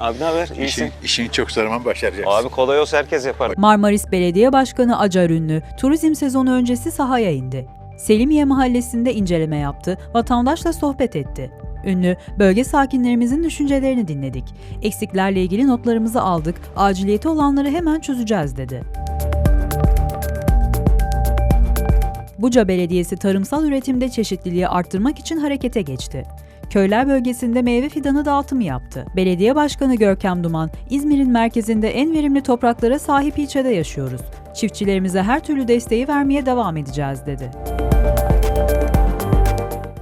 Abi ne haber? İyisin. İşin, işini çok zaman başaracaksın. Abi kolay olsa herkes yapar. Marmaris Belediye Başkanı Acar Ünlü, turizm sezonu öncesi sahaya indi. Selimiye Mahallesi'nde inceleme yaptı, vatandaşla sohbet etti. Ünlü, bölge sakinlerimizin düşüncelerini dinledik. Eksiklerle ilgili notlarımızı aldık, aciliyeti olanları hemen çözeceğiz dedi. Buca Belediyesi tarımsal üretimde çeşitliliği arttırmak için harekete geçti. Köyler bölgesinde meyve fidanı dağıtımı yaptı. Belediye Başkanı Görkem Duman, İzmir'in merkezinde en verimli topraklara sahip ilçede yaşıyoruz. Çiftçilerimize her türlü desteği vermeye devam edeceğiz dedi.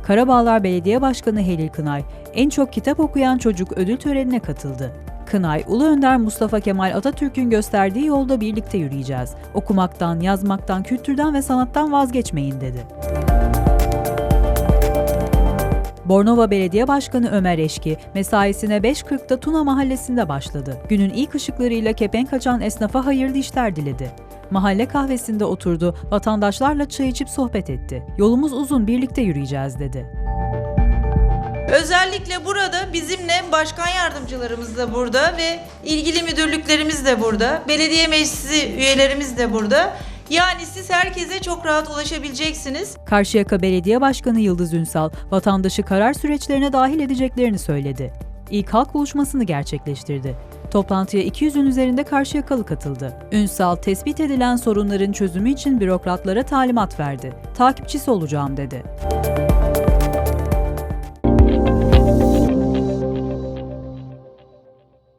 Karabağlar Belediye Başkanı Helil Kınay, en çok kitap okuyan çocuk ödül törenine katıldı. Kınay, Ulu Önder Mustafa Kemal Atatürk'ün gösterdiği yolda birlikte yürüyeceğiz. Okumaktan, yazmaktan, kültürden ve sanattan vazgeçmeyin dedi. Bornova Belediye Başkanı Ömer Eşki, mesaisine 5.40'da Tuna Mahallesi'nde başladı. Günün ilk ışıklarıyla kepenk açan esnafa hayırlı işler diledi. Mahalle kahvesinde oturdu, vatandaşlarla çay içip sohbet etti. Yolumuz uzun, birlikte yürüyeceğiz dedi. Özellikle burada bizimle başkan yardımcılarımız da burada ve ilgili müdürlüklerimiz de burada. Belediye meclisi üyelerimiz de burada. Yani siz herkese çok rahat ulaşabileceksiniz. Karşıyaka Belediye Başkanı Yıldız Ünsal, vatandaşı karar süreçlerine dahil edeceklerini söyledi. İlk halk buluşmasını gerçekleştirdi. Toplantıya 200'ün üzerinde Karşıyakalı katıldı. Ünsal, tespit edilen sorunların çözümü için bürokratlara talimat verdi. Takipçisi olacağım dedi.